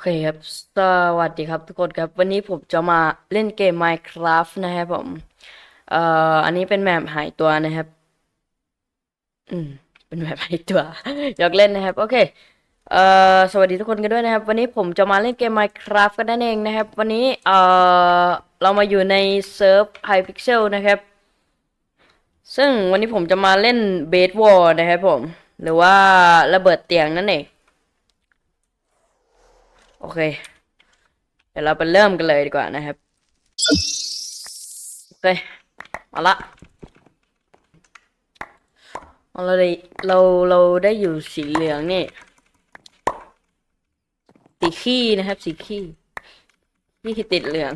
เคครับ สวัสดีครับทุกคนครับ วันนี้ผมจะมาเล่นเกม Minecraft นะครับผม เอ่อ อันนี้เป็นแมปหายตัวนะครับ อืม เป็นแมปหายตัว อยากเล่นนะครับ โอเค เอ่อ สวัสดีทุกคนกันด้วยนะครับ วันนี้ผมจะมาเล่นเกม Minecraft กันนั่นเองนะครับ วันนี้ เอ่อ เรามาอยู่ในเซิร์ฟ Hypixel นะครับ ซึ่งวันนี้ผมจะมาเล่น Bed War นะครับผม หรือว่าระเบิดเตียงนั่นเอง โอเค เดี๋ยวเราไปเริ่มกันเลยดีกว่านะครับ โอเค มาละเราได้เราเราได้อยู่สีเหลืองนี่ สีขี้นะครับ สีขี้ขี้ติดเหลือง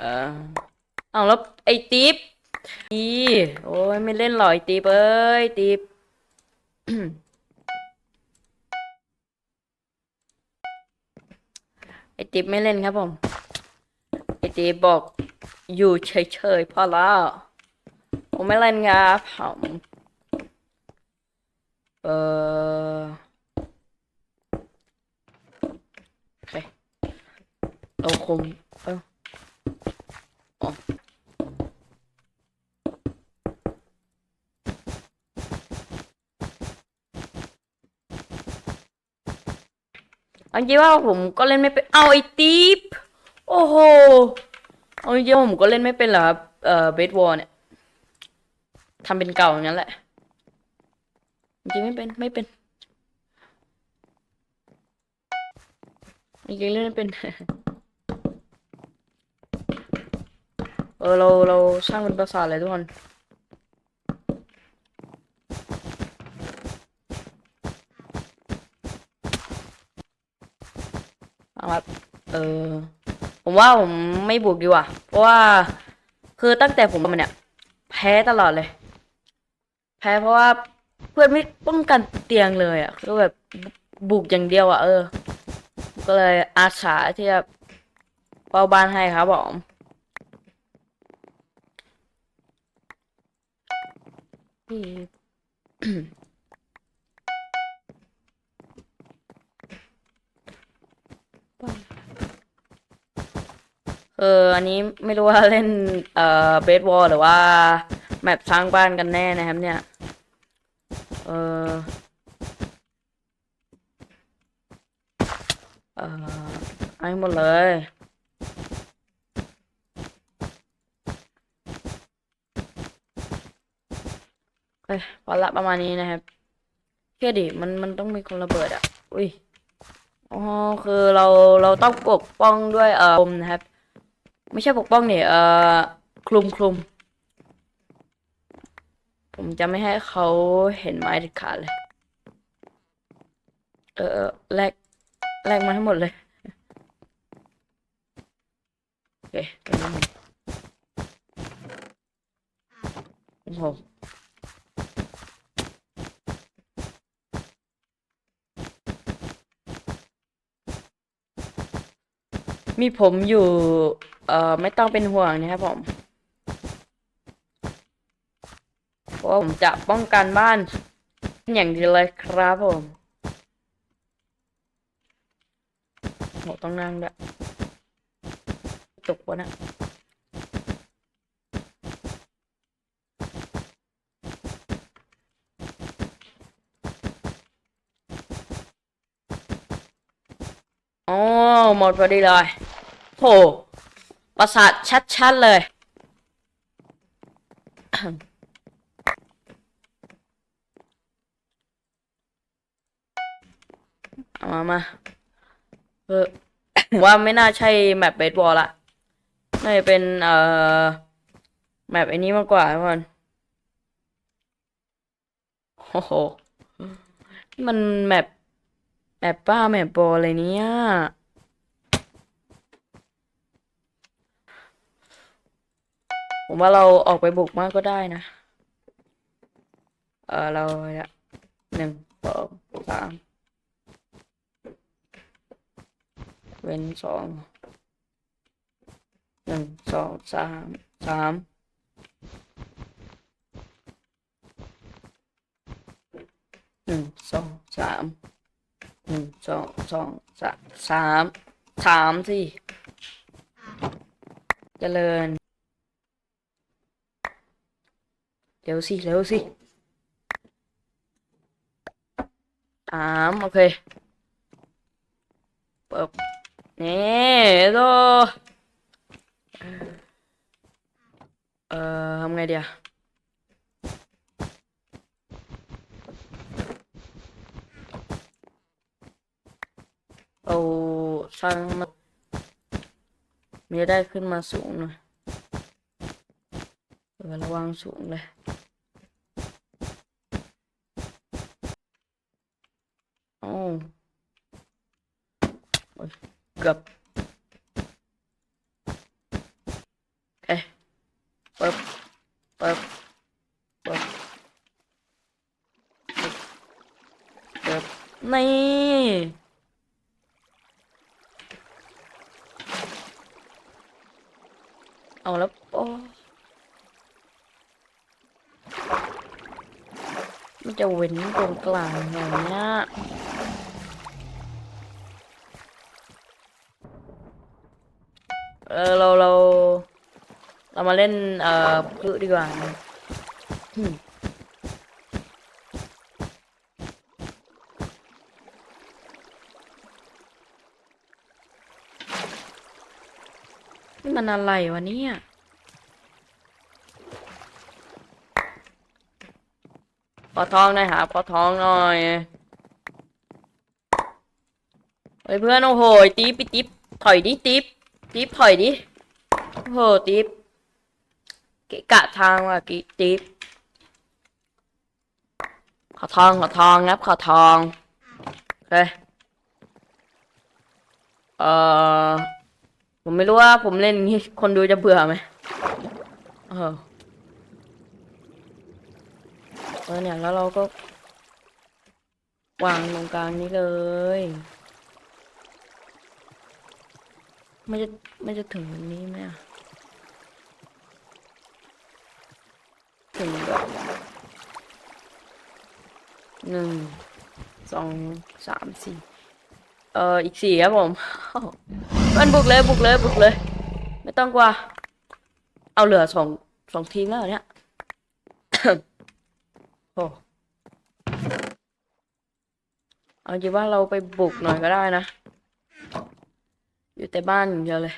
เออเอาแล้วไอ้ติ๊บอีโอ้ยไม่เล่นหรอไอ้ติ๊บเอ้ยติ๊บ ไอติ๊บไม่เล่นครับผม ไอติ๊บบอกอยู่เฉยๆพอแล้ว ผมไม่เล่นครับผมเออโอเคเราคมเออ อ๋อเอาจริงว่าผมก็เล่นไม่เป็น เอาไอติ๊บโอ้โหเอาจริงผมก็เล่นไม่เป็นหรอครับเอ่อเบสวอลเนี่ยทำเป็นเก่าอย่างนั้นแหละ จริงไม่เป็นไม่เป็นจริงเล่นไม่เป็น เออเราเราสร้างเป็นปราสาทเลยทุกคน เอา ครับ เออ ผมว่าผมไม่บุกดีกว่า เพราะว่า คือตั้งแต่ผมมาเนี่ย แพ้ตลอดเลย แพ้เพราะว่าเพื่อนไม่ป้องกันเตียงเลยอะก็แบบบุกอย่างเดียวอะ เออ ก็เลยอาสาที่จะเฝ้าบ้านให้ครับผมพี่ เออ อันนี้ไม่รู้ว่าเล่น เอ่อเบสบอลหรือว่า แมปสร้างบ้านกันแน่นะครับเนี่ย เออเอ่อเอาให้หมดเลยเอ้ยพอละประมาณนี้นะครับเชื่อดิมันมันต้องมีคนระเบิดอะ อุ้ย อ๋อ คือเราเราต้องปกป้องด้วยเอ่อผมนะครับ ไม่ใช่ปกป้องเนี่ยเอ่อคลุมคลุม ผมจะไม่ให้เขาเห็นไม้เด็ดขาดเลย เออแลกแลกมาให้หมดเลยโอเคตรงนี้โอ้โหมีผมอยู่ เอ่อไม่ต้องเป็นห่วงนะครับผมเพราะผมจะป้องกันบ้าน อย่างดีเลยครับผมโหต้องนั่งด้วยตกวะนะอ๋อหมดพอดีเลยโห ประสาทชัดๆเลยเอามามาเออว่าไม่น่าใช่แมปเบสบอลละน่าจะเป็น เอ่อ แมปไอ้นี้มากกว่าทุกคนโอ้โห มันแมปแมปป้าแมปบอลอะไรเนี่ย ผมว่าเราออกไปบุกมากก็ได้นะ เออเราเนี่ยหนึ่งสองสามเว้นสองหนึ่งสองสามสามหนึ่งสองสามหนึ่งสองสองสามสามสามสิเจริญ เร็วสิเร็วสิสามโอเคเปิบนี่โตเอ่อทำไงเดียวเอาสร้างมันมันจะได้ขึ้นมาสูงหน่อยเออระวังสูงเลย โอ้โอ้ย เกือบเอ๊ะปึ๊บปึ๊บปึ๊บปึ๊บนี่เอาแล้วโอ้มันจะเว้นตรงกลางอย่างเนี้ย เออเราเรา เรามาเล่น เอ่อพลุดีกว่านี่มันอะไรวะเนี่ยขอทองหน่อยหาขอทองหน่อยเฮ้ยเพื่อนโอ้โหติ๊บปิ๊บถอยดิติ๊บ ติ๊บถอยดิโอ้โหติ๊บกะกะทางว่ะกิติ๊บขอทองขอทองครับขอทองเคเออผมไม่รู้ว่าผมเล่นนี้คนดูจะเบื่อไหมเออเออเนี่ยแล้วเราก็วางตรงกลางนี้เลย ไม่จะไม่จะถึงวันนี้ไหมอะถึงแบบหนึ่งสองสามสี่เอ่ออีกสี่ครับผมมันบุกเลยบุกเลยบุกเลย ไม่ต้องกลัวเอาเหลือสองสองทีมแล้วเหรอเนี่ยโอ้เอาจริงว่าเราไปบุกหน่อยก็ได้นะ อยู่แต่บ้านอย่างเดียวเลย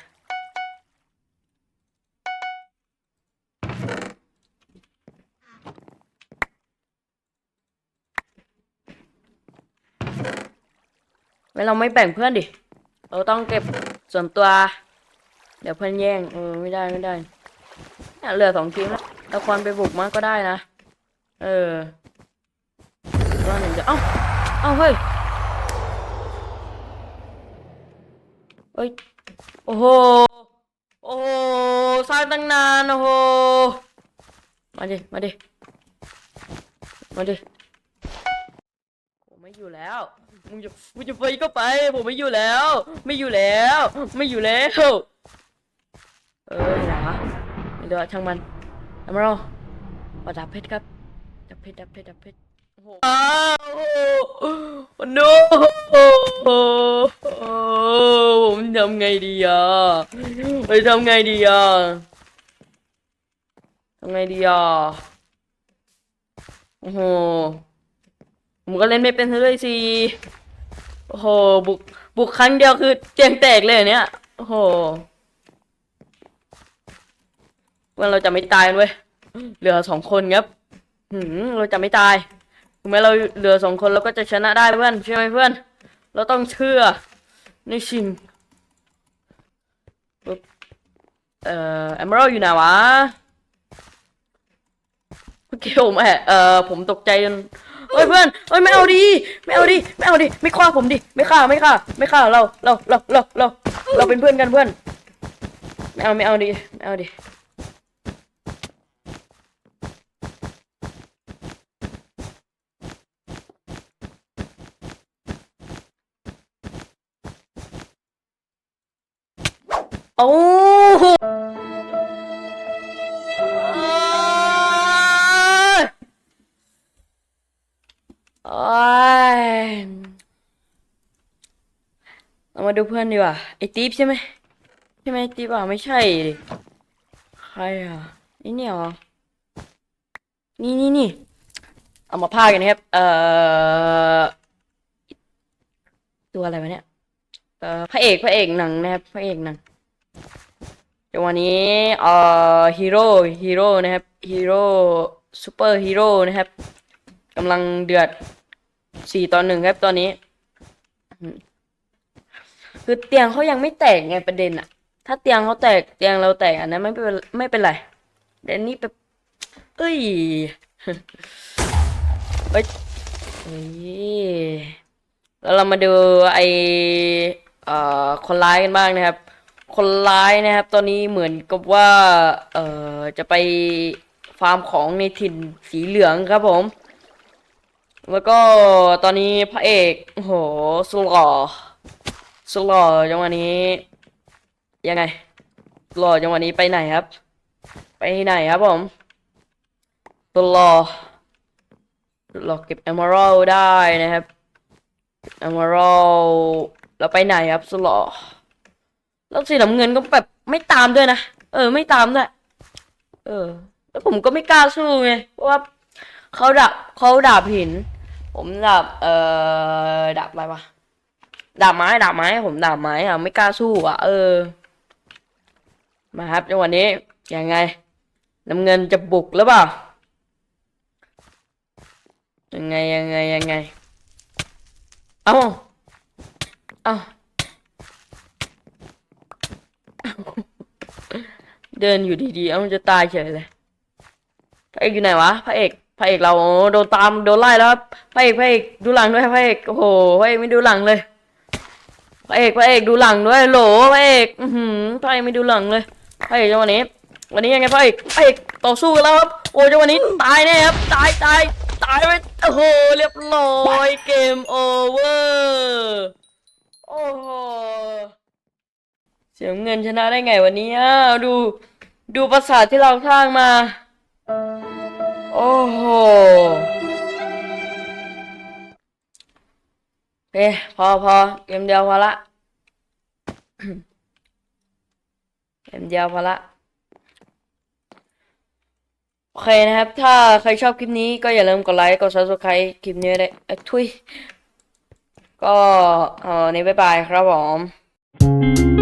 ไม่เราไม่แบ่งเพื่อนดิ เราต้องเก็บส่วนตัว เดี๋ยวเพื่อนแย่ง เออ ไม่ได้ไม่ได้เนี่ยเหลือสองทีมแล้วเราควรไปบุกมากก็ได้นะ เออว่าหนึ่งจะเอ้า เอ้าเฮ้ย เฮ้ย โอ้โห โอ้โห สร้างตั้งนาน โอ้โห มาดิ มาดิ มาดิ ผมไม่อยู่แล้ว มึงจะมึงจะไปก็ไป ผมไม่อยู่แล้ว ไม่อยู่แล้ว ไม่อยู่แล้ว เออไหนวะไม่ดูอช่างมันทำเราขอดับเพชรครับดับเพชรดับเพชรดับเพชร โอ้โหอ้าวโอ้โนผมทำไงดีอะไปทำไงดีอะทำไงดีอะโอ้โหผมก็เล่นไม่เป็นซะด้วยสิโอ้โหบุกบุกครั้งเดียวคือเจียงแตกเลยเนี่ยโอ้โหว่าเราจะไม่ตายเว้ยเหลือสองคนครับ หืมเราจะไม่ตาย ถึงแม้เราเหลือสองคนเราก็จะชนะได้เพื่อนใช่ไหมเพื่อน เราต้องเชื่อในสิ่งเอ่อแอมเบอร์อยู่ไหนวะเมื่อกี้ผมแอบเอ่อผมตกใจจนเฮ้ยเพื่อนเฮ้ยไม่เอาดิไม่เอาดิไม่เอาดิไม่ฆ่าผมดิไม่ฆ่าไม่ฆ่าไม่ฆ่าเราเราเราเราเราเราเป็นเพื่อนกันเพื่อนไม่เอาไม่เอาดิไม่เอาดิ โอ้โหโอ้ยเรามาดูเพื่อนดีกว่าไอติ๊บใช่ไหมใช่ไหมติ๊บอะไม่ใช่ดิใครอะนี่เนี่ยเหรอนี่นี่นี่เอามาพากกันนะครับ เอ่อ ตัวอะไรวะเนี่ย เอ่อพระเอกพระเอกหนังนะครับพระเอกหนัง ดี๋ยววันนี้เอ่อฮีโร่ฮีโร่นะครับฮีโร่ซูเปอร์ฮีโร่นะครับกำลังเดือดสี่ตอนหนึ่งครับตอนนี้ คือเตียงเขายังไม่แตกไงประเด็นอะถ้าเตียงเขาแตกเตียงเราแตกอันนั้นไม่เป็นไม่เป็นไรแต่นนี้แบบเอ้ยเอ้ยเอ้ยแล้วเรามาดูไอเอ่อคนร้ายกันบ้างนะครับ คนร้ายนะครับ ตอนนี้เหมือนกับว่า เอ่อ จะไปฟาร์มของในถิ่นสีเหลืองครับผม แล้วก็ตอนนี้พระเอกโอ้โหสุหล่อสุหล่อจังหวะนี้ ยังไงหล่อจังหวะนี้ไปไหนครับ ไปไหนครับผมสุหล่อสุดหล่อเก็บ emerald ได้นะครับ emerald แล้วไปไหนครับสุหล่อ แล้วสีน้ำเงินก็แบบไม่ตามด้วยนะ เออ ไม่ตามด้วย เออ แล้วผมก็ไม่กล้าสู้ไง เพราะว่าเขาดับเขาดาบหิน ผมดาบเอ่อดาบอะไรวะดาบไม้ดาบไม้ ผมดาบไม้อะไม่กล้าสู้อะ เออ มาครับจังหวะนี้ยังไง น้ำเงินจะบุกหรือเปล่า ยังไงยังไงยังไง เอ้า เอ้า เดินอยู่ดีๆเอามันจะตายเฉยเลยพระเอกอยู่ไหนวะพระเอกพระเอกเราโดนตามโดนไล่แล้วครับพระเอกพระเอกดูหลังด้วยพระเอกโอ้โหพระเอกไม่ดูหลังเลยพระเอกพระเอกดูหลังด้วยโหลพระเอกอือหือพระเอกไม่ดูหลังเลยพระเอกจังวะนี้ วันนี้ยังไงพระเอกพระเอกต่อสู้กันแล้วครับโอ้จังหวะนี้ตายแน่ครับตายตายตายไปโอ้โหเรียบร้อยเกมโอเวอร์โอ้โหเสียงเงินชนะได้ไงวันนี้อ้าวดู ดูประสาทที่เราสร้างมา โอ้โหโอเคพอพอเกมเดียวพอละเกมเดียวพอละโอเคนะครับ ถ้าใครชอบคลิปนี้ก็อย่าลืมกดไลค์กด subscribe คลิปนี้ได้วยเอ้ยทุยก็เออในบ๊ายบายครับผม